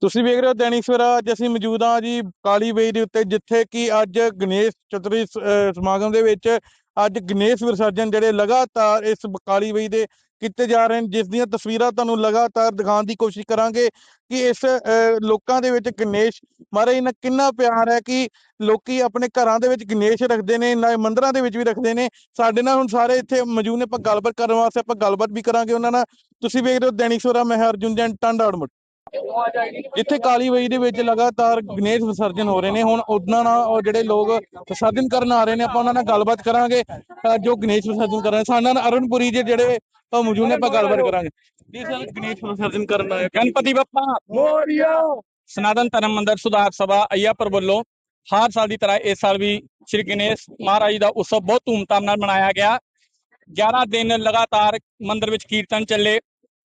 ਤੁਸੀਂ ਵੇਖ ਰਹੇ ਹੋ ਦੈਨਿਕ ਸਵੇਰਾ, ਅੱਜ ਅਸੀਂ ਮੌਜੂਦ ਹਾਂ ਜੀ ਕਾਲੀ ਬਈ ਦੇ ਉੱਤੇ, ਜਿੱਥੇ ਕਿ ਅੱਜ ਗਣੇਸ਼ ਚਤੁਰਥੀ ਸਮਾਗਮ ਦੇ ਵਿੱਚ ਅੱਜ ਗਣੇਸ਼ ਵਿਸਰਜਨ ਜਿਹੜੇ ਲਗਾਤਾਰ ਇਸ ਬ- ਕਾਲੀ ਬਈ ਦੇ ਕੀਤੇ ਜਾ ਰਹੇ ਨੇ, ਜਿਸ ਦੀਆਂ ਤਸਵੀਰਾਂ ਤੁਹਾਨੂੰ ਲਗਾਤਾਰ ਦਿਖਾਉਣ ਦੀ ਕੋਸ਼ਿਸ਼ ਕਰਾਂਗੇ ਕਿ ਇਸ ਲੋਕਾਂ ਦੇ ਵਿੱਚ ਗਣੇਸ਼ ਮਹਾਰਾਜ ਨਾਲ ਕਿੰਨਾ ਪਿਆਰ ਹੈ ਕਿ ਲੋਕੀ ਆਪਣੇ ਘਰਾਂ ਦੇ ਵਿੱਚ ਗਣੇਸ਼ ਰੱਖਦੇ ਨੇ ਨਾ ਮੰਦਰਾਂ ਦੇ ਵਿੱਚ ਵੀ ਰੱਖਦੇ ਨੇ। ਸਾਡੇ ਨਾਲ ਹੁਣ ਸਾਰੇ ਇੱਥੇ ਮੌਜੂਦ ਨੇ, ਆਪਾਂ ਗੱਲਬਾਤ ਕਰਨ ਵਾਸਤੇ ਆਪਾਂ ਗੱਲਬਾਤ ਵੀ ਕਰਾਂਗੇ ਉਹਨਾਂ ਨਾਲ। ਤੁਸੀਂ ਵੇਖ ਰਹੇ ਹੋ ਦੈਨਿਕ ਸਵੇਰਾ, ਮੈਂ ਹਾਂ ਅਰਜੁਨ ਜੈਨ, ਟਾਂਡਾ ਆੜਮਟ ਜਿੱਥੇ ਕਾਲੀ ਬਈ ਦੇ ਵਿੱਚ ਲਗਾਤਾਰ ਗਣੇਸ਼ ਵਿਸਰਜਨ ਹੋ ਰਹੇ ਨੇ, ਹੁਣ ਉਹਨਾਂ ਨਾਲ ਉਹ ਜਿਹੜੇ ਲੋਕ ਵਿਸਰਜਨ ਕਰਨ ਆ ਰਹੇ ਨੇ, ਆਪਾਂ ਉਹਨਾਂ ਨਾਲ ਗੱਲਬਾਤ ਕਰਾਂਗੇ ਅਹ ਜੋ ਗਣੇਸ਼ ਵਿਸਰਜਨ ਕਰ ਰਹੇ ਨੇ ਸਾਡੇ ਨਾਲ ਅਰੁਣਪੁਰੀ ਜੀ ਜਿਹੜੇ ਉਹ ਮੌਜੂਦ ਨੇ, ਆਪਾਂ ਗੱਲਬਾਤ ਕਰਾਂਗੇ। ਜੀ ਸਰ, ਗਣੇਸ਼ ਵਿਸਰਜਨ ਕਰਨ ਆਏ ਗਣਪਤੀ ਬੱਪਾ ਮੋਰੀਆ ਸਨਾਤਨ ਧਰਮ ਮੰਦਰ ਸੁਧਾਰ ਸਭਾ ਅਯਾਪੁਰ ਵੱਲੋਂ ਹਰ ਸਾਲ ਦੀ ਤਰ੍ਹਾਂ ਇਸ ਸਾਲ ਵੀ ਸ਼੍ਰੀ ਗਣੇਸ਼ ਮਹਾਰਾਜ ਜੀ ਦਾ ਉਤਸਵ ਬਹੁਤ ਧੂਮਧਾਮ ਨਾਲ ਮਨਾਇਆ ਗਿਆ। 11 ਦਿਨ ਲਗਾਤਾਰ ਮੰਦਿਰ ਵਿੱਚ ਕੀਰਤਨ ਚੱਲੇ।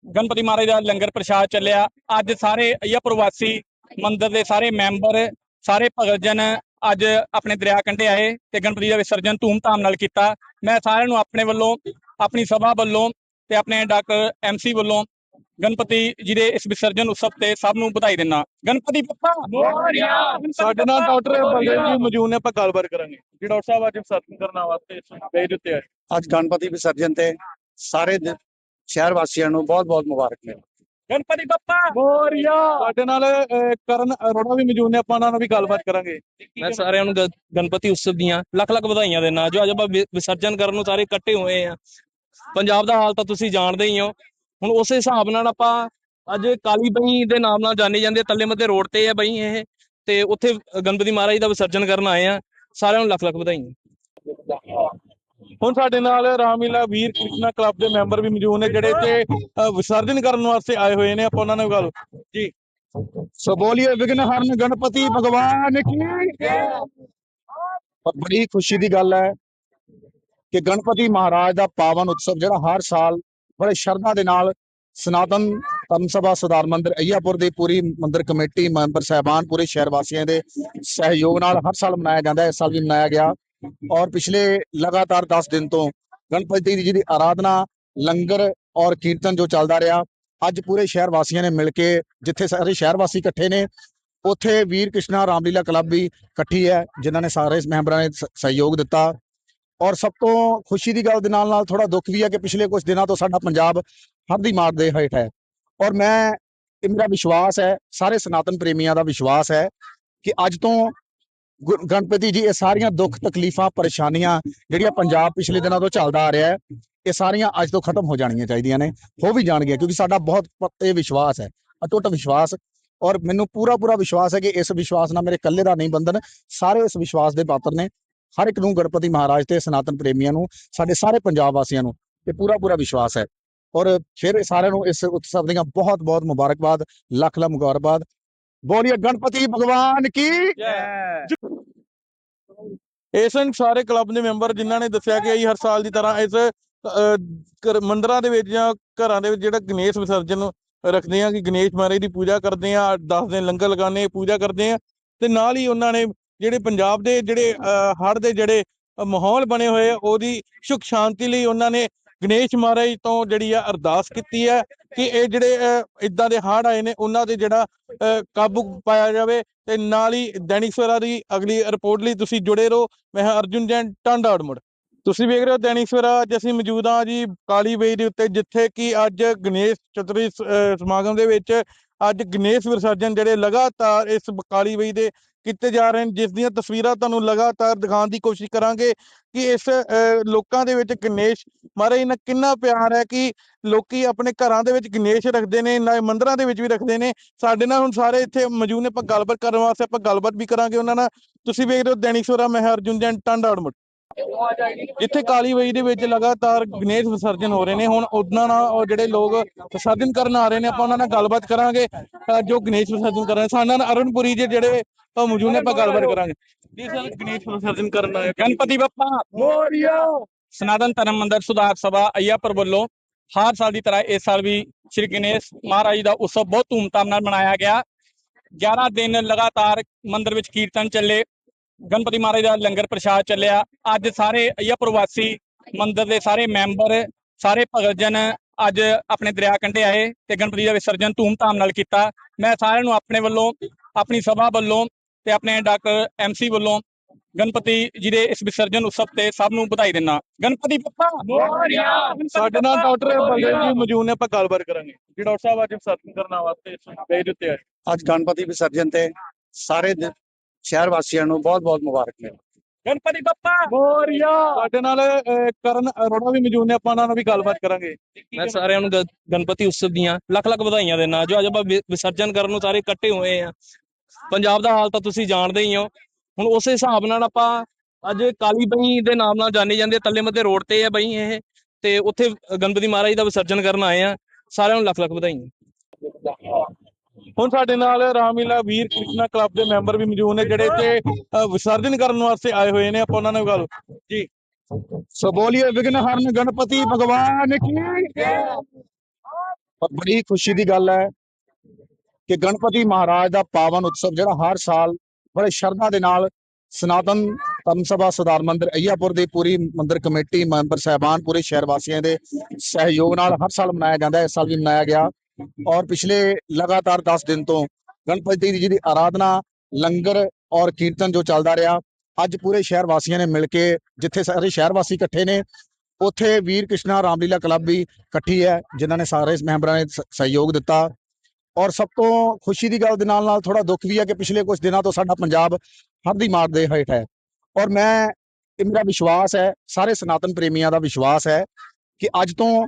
ਗਣਪਤੀ ਮਹਾਰਾਜ ਦਾ ਲੰਗਰ ਪ੍ਰਸ਼ਾਦ ਚੱਲਿਆ। ਅੱਜ ਸਾਰੇ ਅਯਾਪੁਰ ਵਾਸੀ ਮੰਦਰ ਦੇ ਸਾਰੇ ਮੈਂਬਰ ਸਾਰੇ ਭਗਤ ਜਨ ਅੱਜ ਆਪਣੇ ਦਰਿਆ ਕੰਢੇ ਆਏ ਤੇ ਗਣਪਤੀ ਦਾ ਵਿਸਰਜਨ ਧੂਮਧਾਮ ਨਾਲ ਕੀਤਾ। ਮੈਂ ਸਾਰਿਆਂ ਨੂੰ ਆਪਣੇ ਵੱਲੋਂ ਆਪਣੀ ਸਭਾ ਵੱਲੋਂ ਤੇ ਆਪਣੇ ਡਾਕਟਰ ਐਮਸੀ ਵੱਲੋਂ ਗਣਪਤੀ ਜੀ ਦੇ ਇਸ ਵਿਸਰਜਨ ਉਤਸਵ ਤੇ ਸਭ ਨੂੰ ਵਧਾਈ ਦਿੰਦਾ। ਗਣਪਤੀ ਮੋਰੀਆ ਸਾਡੇ ਨਾਲ ਡਾਕਟਰ ਬਲਦੇਵ ਜੀ ਮੌਜੂਦ ਨੇ ਆਪਾਂ ਗੱਲਬਾਤ ਕਰਾਂਗੇ। ਜੀ ਡਾਕਟਰ ਸਾਹਿਬ ਅੱਜ ਵਿਸਰਜਨ ਕਰਨ ਵਾਸਤੇ ਇਸ ਵੇਜ ਉੱਤੇ ਆਏ ਅੱਜ ਗਣਪਤੀ ਵਿਸਰਜਨ ਤੇ ਸਾਰੇ ਸ਼ਹਿਰ ਵਾਸੀਆਂ ਨੂੰ ਬਹੁਤ-ਬਹੁਤ ਮੁਬਾਰਕ ਨੇ। ਗਣਪਤੀ ਬੱਪਾ! ਮੋਰੀਆ! ਸਾਡੇ ਨਾਲ ਅਹ, ਕਰਨ ਅਰੋੜਾ ਵੀ ਮੌਜੂਦ ਨੇ ਆਪਾਂ ਉਹਨਾਂ ਨਾਲ ਵੀ ਗੱਲਬਾਤ ਕਰਾਂਗੇ। ਮੈਂ ਸਾਰਿਆਂ ਨੂੰ ਗ- ਗਣਪਤੀ ਉਤਸਵ ਦੀਆਂ ਲੱਖ ਲੱਖ ਵਧਾਈਆਂ ਦਿੰਦਾ ਜੋ ਅੱਜ ਆਪਾਂ ਵਿ- ਵਿਸਰਜਨ ਕਰਨ ਨੂੰ ਸਾਰੇ ਇਕੱਠੇ ਹੋਏ ਆ ਪੰਜਾਬ ਦਾ ਹਾਲ ਤਾਂ ਤੁਸੀਂ ਜਾਣਦੇ ਹੀ ਹੋ। ਹੁਣ ਉਸੇ ਹਿਸਾਬ ਨਾਲ ਆਪਾਂ ਅੱਜ ਕਾਲੀ ਬਈ ਦੇ ਨਾਮ ਨਾਲ ਜਾਣੇ ਜਾਂਦੇ ਤੱਲੇ ਮੱਦੇ ਰੋਡ ਤੇ ਆ ਬਈ ਇਹ। ਤੇ ਉੱਥੇ ਗਣਪਤੀ ਮਹਾਰਾਜ ਦਾ ਵਿਸਰਜਨ ਕਰਨ ਆਏ ਆ ਸਾਰਿਆਂ ਨੂੰ ਲੱਖ ਲੱਖ ਵਧਾਈਆਂ। ਹੁਣ ਸਾਡੇ ਨਾਲ ਰਾਮਲੀਲਾ ਵੀਰ ਕ੍ਰਿਸ਼ਨਾ ਕਲੱਬ ਦੇ ਮੈਂਬਰ ਵੀ ਮੌਜੂਦ ਨੇ, ਜਿਹੜੇ ਇੱਥੇ ਵਿਸਰਜਨ ਕਰਨ ਵਾਸਤੇ ਆਏ ਹੋਏ ਨੇ। ਆਪਾਂ ਉਹਨਾਂ ਨਾਲ ਗੱਲ ਜੀ। ਸੋ ਬੋਲੀਏ ਵਿਘਨ ਹਰਨ ਗਣਪਤੀ ਭਗਵਾਨ ਕੀ ਜੈ। ਬੜੀ ਖੁਸ਼ੀ ਦੀ ਗੱਲ ਹੈ ਕਿ ਗਣਪਤੀ ਮਹਾਰਾਜ ਦਾ ਪਾਵਨ ਉਤਸਵ ਜਿਹੜਾ ਹਰ ਸਾਲ ਬੜੇ ਸ਼ਰਧਾ ਦੇ ਨਾਲ ਸਨਾਤਨ ਧਰਮ ਸਭਾ ਸੁਧਾਰ ਮੰਦਿਰ ਅਈਆਪੁਰ ਦੀ ਪੂਰੀ ਮੰਦਿਰ ਕਮੇਟੀ, ਮੈਂਬਰ ਸਹਿਬਾਨ, ਪੂਰੇ ਸ਼ਹਿਰ ਵਾਸੀਆਂ ਦੇ ਸਹਿਯੋਗ ਨਾਲ ਹਰ ਸਾਲ ਮਨਾਇਆ ਜਾਂਦਾ ਹੈ। ਇਸ ਸਾਲ ਵੀ ਮਨਾਇਆ ਗਿਆ। ਔਰ ਪਿਛਲੇ ਲਗਾਤਾਰ 10 ਦਿਨ ਤੋਂ ਗਣਪਤੀ ਜੀ ਦੀ ਆਰਾਧਨਾ, ਲੰਗਰ ਔਰ ਕੀਰਤਨ ਜੋ ਚੱਲਦਾ ਰਿਹਾ, ਅੱਜ ਪੂਰੇ ਸ਼ਹਿਰ ਵਾਸੀਆਂ ਨੇ ਮਿਲ ਕੇ ਜਿੱਥੇ ਸਾਰੇ ਸ਼ਹਿਰ ਵਾਸੀ ਇਕੱਠੇ ਨੇ, ਉੱਥੇ ਵੀਰ ਕ੍ਰਿਸ਼ਨਾ ਰਾਮਲੀਲਾ ਕਲੱਬ ਵੀ ਇਕੱਠੀ ਹੈ, ਜਿਨ੍ਹਾਂ ਨੇ ਸਾਰੇ ਮੈਂਬਰਾਂ ਨੇ ਸਹਿਯੋਗ ਦਿੱਤਾ। ਔਰ ਸਭ ਤੋਂ ਖੁਸ਼ੀ ਦੀ ਗੱਲ ਦੇ ਨਾਲ ਨਾਲ ਥੋੜਾ ਦੁੱਖ ਵੀ ਹੈ ਕਿ ਪਿਛਲੇ ਕੁਝ ਦਿਨਾਂ ਤੋਂ ਸਾਡਾ ਪੰਜਾਬ ਹਰ ਦੀ ਮਾਰ ਦੇ ਹੇਠ ਹੈ। ਔਰ ਮੈਂ, ਇਹ ਮੇਰਾ ਵਿਸ਼ਵਾਸ ਹੈ, ਸਾਰੇ ਸਨਾਤਨ ਪ੍ਰੇਮੀਆਂ ਦਾ ਵਿਸ਼ਵਾਸ ਹੈ ਕਿ ਅੱਜ ਤੋਂ ਗਣਪਤੀ ਜੀ, ਇਹ ਸਾਰੀਆਂ ਦੁੱਖ, ਤਕਲੀਫਾਂ, ਪਰੇਸ਼ਾਨੀਆਂ ਜਿਹੜੀਆਂ ਪੰਜਾਬ ਪਿਛਲੇ ਦਿਨਾਂ ਤੋਂ ਚੱਲਦਾ ਆ ਰਿਹਾ ਹੈ, ਇਹ ਸਾਰੀਆਂ ਅੱਜ ਤੋਂ ਖਤਮ ਹੋ ਜਾਣੀਆਂ ਚਾਹੀਦੀਆਂ ਨੇ, ਹੋ ਵੀ ਜਾਣਗੀਆਂ, ਕਿਉਂਕਿ ਸਾਡਾ ਬਹੁਤ ਇਹ ਵਿਸ਼ਵਾਸ ਹੈ, ਅਟੁੱਟ ਵਿਸ਼ਵਾਸ ਔਰ ਮੈਨੂੰ ਪੂਰਾ ਪੂਰਾ ਵਿਸ਼ਵਾਸ ਹੈ ਕਿ ਇਸ ਵਿਸ਼ਵਾਸ ਨਾਲ ਮੇਰੇ ਇਕੱਲੇ ਦਾ ਨਹੀਂ ਬੰਧਨ, ਸਾਰੇ ਇਸ ਵਿਸ਼ਵਾਸ ਦੇ ਪਾਤਰ ਨੇ, ਹਰ ਇੱਕ ਨੂੰ ਗਣਪਤੀ ਮਹਾਰਾਜ ਤੇ ਸਨਾਤਨ ਪ੍ਰੇਮੀਆਂ ਨੂੰ, ਸਾਡੇ ਸਾਰੇ ਪੰਜਾਬ ਵਾਸੀਆਂ ਨੂੰ, ਇਹ ਪੂਰਾ ਪੂਰਾ ਵਿਸ਼ਵਾਸ ਹੈ ਔਰ ਫਿਰ ਸਾਰਿਆਂ ਨੂੰ ਇਸ ਉਤਸਵ ਦੀਆਂ ਬਹੁਤ ਬਹੁਤ ਮੁਬਾਰਕਬਾਦ, ਲੱਖ ਲੱਖ ਮੁਬਾਰਕਬਾਦ ਬੋਲੀਏ ਗਣਪਤੀ ਭਗਵਾਨ ਕੀ? ਇਸ ਸਾਰੇ ਕਲੱਬ ਦੇ ਮੈਂਬਰ ਜਿਨ੍ਹਾਂ ਨੇ ਦੱਸਿਆ ਕਿ ਅਸੀਂ ਹਰ ਸਾਲ ਦੀ ਤਰ੍ਹਾਂ ਇਸ ਮੰਦਿਰਾਂ ਦੇ ਵਿੱਚ ਜਾਂ ਘਰਾਂ ਦੇ ਵਿੱਚ ਜਿਹੜਾ ਗਣੇਸ਼ ਵਿਸਰਜਨ ਰੱਖਦੇ ਆ ਕਿ ਗਣੇਸ਼ ਮਹਾਰਾਜ ਦੀ ਪੂਜਾ ਕਰਦੇ ਆ 10 ਦਿਨ ਲੰਗਰ ਲਗਾਉਂਦੇ ਪੂਜਾ ਕਰਦੇ ਆ ਤੇ ਨਾਲ ਹੀ ਉਹਨਾਂ ਨੇ ਜਿਹੜੇ ਪੰਜਾਬ ਦੇ ਜਿਹੜੇ ਹੜ੍ਹ ਦੇ ਜਿਹੜੇ ਮਾਹੌਲ ਬਣੇ ਹੋਏ ਆ ਉਹਦੀ ਸੁਖ ਸ਼ਾਂਤੀ ਲਈ ਉਹਨਾਂ ਨੇ ਗਣੇਸ਼ ਮਹਾਰਾਜ ਤੋਂ ਜਿਹੜੀ ਆ ਅਰਦਾਸ ਕੀਤੀ ਹੈ ਕਿ ਇਹ ਜਿਹੜੇ ਇਦਾਂ ਦੇ ਹੜ੍ਹ ਆਏ ਨੇ, ਉਹਨਾਂ ਤੇ ਜਿਹੜਾ ਕਾਬੂ ਪਾਇਆ ਜਾਵੇ ਤੇ ਨਾਲ ਹੀ ਦੈਨਿਕ ਸਵੇਰਾ ਦੀ ਅਗਲੀ ਰਿਪੋਰਟ ਲਈ ਤੁਸੀਂ ਜੁੜੇ ਰਹੋ। ਮੈਂ ਹਾਂ ਅਰਜੁਨ ਜੈਨ, ਟਾਂਡਾ ਅੜਮੁੜ ਤੁਸੀਂ ਵੇਖ ਰਹੇ ਹੋ ਦੈਨਿਕ ਸਵੇਰਾ ਅੱਜ ਅਸੀਂ ਮੌਜੂਦ ਹਾਂ ਜੀ ਕਾਲੀ ਬਈ ਦੇ ਉੱਤੇ, ਜਿੱਥੇ ਕਿ ਅੱਜ ਗਣੇਸ਼ ਚਤੁਰਥੀ ਸਮਾਗਮ ਦੇ ਵਿੱਚ ਅੱਜ ਗਣੇਸ਼ ਵਿਸਰਜਨ ਜਿਹੜੇ ਲਗਾਤਾਰ ਇਸ ਬ- ਕਾਲੀ ਬਈ ਦੇ ਕੀਤੇ ਜਾ ਰਹੇ ਨੇ, ਜਿਸ ਦੀਆਂ ਤਸਵੀਰਾਂ ਤੁਹਾਨੂੰ ਲਗਾਤਾਰ ਦਿਖਾਉਣ ਦੀ ਕੋਸ਼ਿਸ਼ ਕਰਾਂਗੇ ਕਿ ਇਸ ਲੋਕਾਂ ਦੇ ਵਿੱਚ ਗਣੇਸ਼ ਮਹਾਰਾਜ ਨਾਲ ਕਿੰਨਾ ਪਿਆਰ ਹੈ ਕਿ ਲੋਕੀ ਆਪਣੇ ਘਰਾਂ ਦੇ ਵਿੱਚ ਗਣੇਸ਼ ਰੱਖਦੇ ਨੇ ਨਾ ਮੰਦਰਾਂ ਦੇ ਵਿੱਚ ਵੀ ਰੱਖਦੇ ਨੇ। ਸਾਡੇ ਨਾਲ ਹੁਣ ਸਾਰੇ ਇੱਥੇ ਮੌਜੂਦ ਨੇ, ਆਪਾਂ ਗੱਲਬਾਤ ਕਰਨ ਵਾਸਤੇ ਆਪਾਂ ਗੱਲਬਾਤ ਵੀ ਕਰਾਂਗੇ ਉਹਨਾਂ ਨਾਲ। ਤੁਸੀਂ ਵੇਖ ਰਹੇ ਹੋ ਦੈਨਿਕ ਸੋਰਾ ਮੈਂ ਹਾਂ ਅਰਜੁਨ ਜੈਨ, ਟਾਂਡਾ ਅੜਮੁੜ ਜਿੱਥੇ ਕਾਲੀ ਵਈ ਦੇ ਵਿੱਚ ਲਗਾਤਾਰ ਗਣੇਸ਼ ਵਿਸਰਜਨ ਹੋ ਰਹੇ ਨੇ। ਹੁਣ ਉਹਨਾਂ ਨਾਲ ਜਿਹੜੇ ਲੋਕ ਵਿਸਰਜਨ ਕਰਨ ਆ ਰਹੇ ਨੇ, ਆਪਾਂ ਉਹਨਾਂ ਨਾਲ ਗੱਲਬਾਤ ਕਰਾਂਗੇ। ਜੋ ਗਣੇਸ਼ ਵਿਸਰਜਨ ਕਰ ਰਹੇ ਨੇ ਸਾਡੇ ਨਾਲ ਜਿਹੜੇ ਮੌਜੂਦ ਨੇ, ਆਪਾਂ ਗੱਲਬਾਤ ਕਰਾਂਗੇ। ਜੀ ਸਰ, ਗਣੇਸ਼ ਵਿਸਰਜਨ ਕਰਨ ਆਏ ਗਣਪਤੀ ਬੱਪਾ ਮੋਰੀਆ ਸਨਾਤਨ ਧਰਮ ਮੰਦਰ ਸੁਧਾਰ ਸਭਾ ਅਯਾਪੁਰ ਵੱਲੋਂ ਹਰ ਸਾਲ ਦੀ ਤਰ੍ਹਾਂ ਇਸ ਸਾਲ ਵੀ ਸ਼੍ਰੀ ਗਣੇਸ਼ ਮਹਾਰਾਜ ਦਾ ਉਤਸਵ ਬਹੁਤ ਧੂਮਧਾਮ ਨਾਲ ਮਨਾਇਆ ਗਿਆ। 11 ਦਿਨ ਲਗਾਤਾਰ ਮੰਦਿਰ ਵਿੱਚ ਕੀਰਤਨ ਚੱਲੇ। ਗਣਪਤੀ ਮਹਾਰਾਜ ਦਾ ਲੰਗਰ ਪ੍ਰਸ਼ਾਦ ਚੱਲਿਆ। ਅੱਜ ਸਾਰੇ ਅਯਾਪੁਰ ਵਾਸੀ ਮੰਦਰ ਦੇ ਸਾਰੇ ਮੈਂਬਰ ਸਾਰੇ ਭਗਤ ਜਨ ਅੱਜ ਆਪਣੇ ਦਰਿਆ ਕੰਢੇ ਆਏ ਤੇ ਗਣਪਤੀ ਦਾ ਵਿਸਰਜਨ ਧੂਮਧਾਮ ਨਾਲ ਕੀਤਾ। ਮੈਂ ਸਾਰਿਆਂ ਨੂੰ ਆਪਣੇ ਵੱਲੋਂ ਆਪਣੀ ਸਭਾ ਵੱਲੋਂ ਤੇ ਆਪਣੇ ਡਾਕਟਰ ਐਮਸੀ ਵੱਲੋਂ ਗਣਪਤੀ ਜੀ ਦੇ ਇਸ ਵਿਸਰਜਨ ਉਤਸਵ ਤੇ ਸਭ ਨੂੰ ਵਧਾਈ ਦਿੰਦਾ। ਗਣਪਤੀ ਮੋਰੀਆ ਸਾਡੇ ਨਾਲ ਡਾਕਟਰ ਬਲਦੇਵ ਜੀ ਮੌਜੂਦ ਨੇ ਆਪਾਂ ਗੱਲਬਾਤ ਕਰਾਂਗੇ। ਜੀ ਡਾਕਟਰ ਸਾਹਿਬ ਅੱਜ ਵਿਸਰਜਨ ਕਰਨ ਵਾਸਤੇ ਇਸ ਵੇ ਦੇ ਉੱਤੇ ਆਏ ਅੱਜ ਗਣਪਤੀ ਵਿਸਰਜਨ ਤੇ ਸਾਰੇ ਸ਼ਹਿਰ ਵਾਸੀਆਂ ਨੂੰ ਬਹੁਤ ਬਹੁਤ ਮੁਬਾਰਕ ਨੇ। ਗਣਪਤੀ ਬੱਪਾ! ਮੋਰੀਆ! ਸਾਡੇ ਨਾਲ ਅਹ, ਕਰਨ ਅਰੋੜਾ ਵੀ ਮੌਜੂਦ ਨੇ ਆਪਾਂ ਉਹਨਾਂ ਨਾਲ ਵੀ ਗੱਲਬਾਤ ਕਰਾਂਗੇ। ਮੈਂ ਸਾਰਿਆਂ ਨੂੰ ਗ- ਗਣਪਤੀ ਉਤਸਵ ਦੀਆਂ ਲੱਖ ਲੱਖ ਵਧਾਈਆਂ ਦਿੰਦਾ ਜੋ ਅੱਜ ਆਪਾਂ ਵਿ- ਵਿਸਰਜਨ ਕਰਨ ਨੂੰ ਸਾਰੇ ਇਕੱਠੇ ਹੋਏ ਆ ਪੰਜਾਬ ਦਾ ਹਾਲ ਤਾਂ ਤੁਸੀਂ ਜਾਣਦੇ ਹੀ ਹੋ। ਹੁਣ ਉਸੇ ਹਿਸਾਬ ਨਾਲ ਆਪਾਂ ਅੱਜ ਕਾਲੀ ਬਈ ਦੇ ਨਾਮ ਨਾਲ ਜਾਣੀ ਜਾਂਦੀ ਹੈ ਤੱਲੇ ਮੱਦੇ ਰੋਡ ਤੇ ਹੈ ਬਈ ਇਹ। ਤੇ ਉੱਥੇ ਗਣਪਤੀ ਮਹਾਰਾਜ ਦਾ ਵਿਸਰਜਨ ਕਰਨ ਆਏ ਆ ਸਾਰਿਆਂ ਨੂੰ ਲੱਖ ਲੱਖ ਵਧਾਈਆਂ। ਹੁਣ ਸਾਡੇ ਨਾਲ ਰਾਮਲੀਲਾ ਵੀਰ ਕ੍ਰਿਸ਼ਨਾ ਕਲੱਬ ਦੇ ਮੈਂਬਰ ਵੀ ਮੌਜੂਦ ਨੇ, ਜਿਹੜੇ ਇੱਥੇ ਵਿਸਰਜਨ ਕਰਨ ਵਾਸਤੇ ਆਏ ਹੋਏ ਨੇ। ਆਪਾਂ ਉਹਨਾਂ ਨਾਲ ਗੱਲ ਜੀ। ਸੋ ਬੋਲੀਏ ਵਿਗਨਹਰਨ ਗਣਪਤੀ ਭਗਵਾਨ ਕੀ ਔਰ ਬੜੀ ਖੁਸ਼ੀ ਦੀ ਗੱਲ ਹੈ ਕਿ ਗਣਪਤੀ ਮਹਾਰਾਜ ਦਾ ਪਾਵਨ ਉਤਸਵ ਜਿਹੜਾ ਹਰ ਸਾਲ ਬੜੇ ਸ਼ਰਧਾ ਦੇ ਨਾਲ ਸਨਾਤਨ ਧਰਮ ਸਭਾ ਸੁਧਾਰ ਮੰਦਿਰ ਅਈਆਪੁਰ ਦੀ ਪੂਰੀ ਮੰਦਿਰ ਕਮੇਟੀ, ਮੈਂਬਰ ਸਹਿਬਾਨ, ਪੂਰੇ ਸ਼ਹਿਰ ਵਾਸੀਆਂ ਦੇ ਸਹਿਯੋਗ ਨਾਲ ਹਰ ਸਾਲ ਮਨਾਇਆ ਜਾਂਦਾ ਹੈ। ਇਸ ਸਾਲ ਵੀ ਮਨਾਇਆ ਗਿਆ। ਔਰ ਪਿਛਲੇ ਲਗਾਤਾਰ 10 ਦਿਨ ਤੋਂ ਗਣਪਤੀ ਜੀ ਦੀ ਆਰਾਧਨਾ, ਲੰਗਰ ਔਰ ਕੀਰਤਨ ਜੋ ਚੱਲਦਾ ਰਿਹਾ, ਅੱਜ ਪੂਰੇ ਸ਼ਹਿਰ ਵਾਸੀਆਂ ਨੇ ਮਿਲ ਕੇ ਜਿੱਥੇ ਸਾਰੇ ਸ਼ਹਿਰ ਵਾਸੀ ਇਕੱਠੇ ਨੇ, ਉੱਥੇ ਵੀਰ ਕ੍ਰਿਸ਼ਨਾ ਰਾਮਲੀਲਾ ਕਲੱਬ ਵੀ ਇਕੱਠੀ ਹੈ, ਜਿਨ੍ਹਾਂ ਨੇ ਸਾਰੇ ਮੈਂਬਰਾਂ ਨੇ ਸਹਿਯੋਗ ਦਿੱਤਾ। ਔਰ ਸਭ ਤੋਂ ਖੁਸ਼ੀ ਦੀ ਗੱਲ ਦੇ ਨਾਲ ਨਾਲ ਥੋੜਾ ਦੁੱਖ ਵੀ ਹੈ ਕਿ ਪਿਛਲੇ ਕੁਝ ਦਿਨਾਂ ਤੋਂ ਸਾਡਾ ਪੰਜਾਬ ਹਰ ਦੀ ਮਾਰ ਦੇ ਹੇਠ ਹੈ। ਔਰ ਮੈਂ, ਇਹ ਮੇਰਾ ਵਿਸ਼ਵਾਸ ਹੈ, ਸਾਰੇ ਸਨਾਤਨ ਪ੍ਰੇਮੀਆਂ ਦਾ ਵਿਸ਼ਵਾਸ ਹੈ ਕਿ ਅੱਜ ਤੋਂ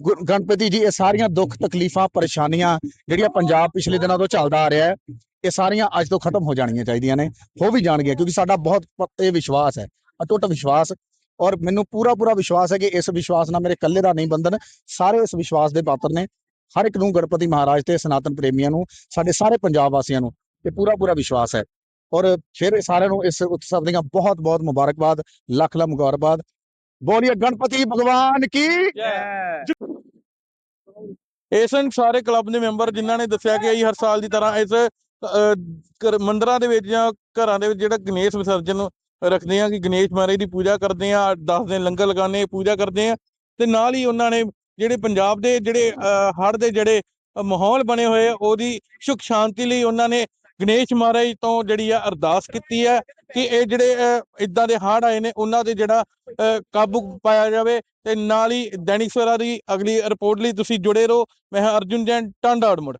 ਗਣਪਤੀ ਜੀ, ਇਹ ਸਾਰੀਆਂ ਦੁੱਖ ਤਕਲੀਫਾਂ, ਪਰੇਸ਼ਾਨੀਆਂ ਜਿਹੜੀਆਂ ਪੰਜਾਬ ਪਿਛਲੇ ਦਿਨਾਂ ਤੋਂ ਚੱਲਦਾ ਆ ਰਿਹਾ ਹੈ, ਇਹ ਸਾਰੀਆਂ ਅੱਜ ਤੋਂ ਖਤਮ ਹੋ ਜਾਣੀਆਂ ਚਾਹੀਦੀਆਂ ਨੇ, ਹੋ ਵੀ ਜਾਣਗੀਆਂ, ਕਿਉਂਕਿ ਸਾਡਾ ਬਹੁਤ ਇਹ ਵਿਸ਼ਵਾਸ ਹੈ, ਅਟੁੱਟ ਵਿਸ਼ਵਾਸ ਔਰ ਮੈਨੂੰ ਪੂਰਾ ਪੂਰਾ ਵਿਸ਼ਵਾਸ ਹੈ ਕਿ ਇਸ ਵਿਸ਼ਵਾਸ ਨਾਲ ਮੇਰੇ ਇਕੱਲੇ ਦਾ ਨਹੀਂ ਬੰਧਨ, ਸਾਰੇ ਇਸ ਵਿਸ਼ਵਾਸ ਦੇ ਪਾਤਰ ਨੇ, ਹਰ ਇੱਕ ਨੂੰ ਗਣਪਤੀ ਮਹਾਰਾਜ ਤੇ ਸਨਾਤਨ ਪ੍ਰੇਮੀਆਂ ਨੂੰ, ਸਾਡੇ ਸਾਰੇ ਪੰਜਾਬ ਵਾਸੀਆਂ ਨੂੰ, ਇਹ ਪੂਰਾ ਪੂਰਾ ਵਿਸ਼ਵਾਸ ਹੈ ਔਰ ਫਿਰ ਸਾਰਿਆਂ ਨੂੰ ਇਸ ਉਤਸਵ ਦੀਆਂ ਬਹੁਤ ਬਹੁਤ ਮੁਬਾਰਕਬਾਦ, ਲੱਖ ਲੱਖ ਮੁਬਾਰਕਬਾਦ ਬੋਲੀਏ ਗਣਪਤੀ ਭਗਵਾਨ ਕੀ? ਇਸ ਸਾਰੇ ਕਲੱਬ ਦੇ ਮੈਂਬਰ ਜਿਨ੍ਹਾਂ ਨੇ ਦੱਸਿਆ ਕਿ ਅਸੀਂ ਹਰ ਸਾਲ ਦੀ ਤਰ੍ਹਾਂ ਇਸ ਅਹ, ਘਰ- ਮੰਦਿਰਾਂ ਦੇ ਵਿੱਚ ਜਾਂ ਘਰਾਂ ਦੇ ਵਿੱਚ ਜਿਹੜਾ ਗਣੇਸ਼ ਵਿਸਰਜਨ ਰੱਖਦੇ ਆ ਕਿ ਗਣੇਸ਼ ਮਹਾਰਾਜ ਦੀ ਪੂਜਾ ਕਰਦੇ ਆ 10 ਦਿਨ ਲੰਗਰ ਲਗਾਉਂਦੇ ਆ ਪੂਜਾ ਕਰਦੇ ਆ ਤੇ ਨਾਲ ਹੀ ਉਹਨਾਂ ਨੇ ਜਿਹੜੇ ਪੰਜਾਬ ਦੇ ਜਿਹੜੇ ਹੜ੍ਹ ਦੇ ਜਿਹੜੇ ਮਾਹੌਲ ਬਣੇ ਹੋਏ ਆ ਉਹਦੀ ਸੁਖ ਸ਼ਾਂਤੀ ਲਈ ਉਹਨਾਂ ਨੇ ਗਣੇਸ਼ ਮਹਾਰਾਜ ਤੋਂ ਜਿਹੜੀ ਆ ਅਰਦਾਸ ਕੀਤੀ ਹੈ ਕਿ ਇਹ ਜਿਹੜੇ ਇਦਾਂ ਦੇ ਹੜ੍ਹ ਆਏ ਨੇ ਉਹਨਾਂ ਤੇ ਜਿਹੜਾ ਅਹ, ਕਾਬੂ ਪਾਇਆ ਜਾਵੇ ਤੇ ਨਾਲ ਹੀ ਦੈਨਿਕ ਸਵੇਰਾ ਦੀ ਅਗਲੀ ਰਿਪੋਰਟ ਲਈ ਤੁਸੀਂ ਜੁੜੇ ਰਹੋ। ਮੈਂ ਹਾਂ ਅਰਜੁਨ ਜੈਨ ਟਾਂਡਾ ਅੜਮੁੜ।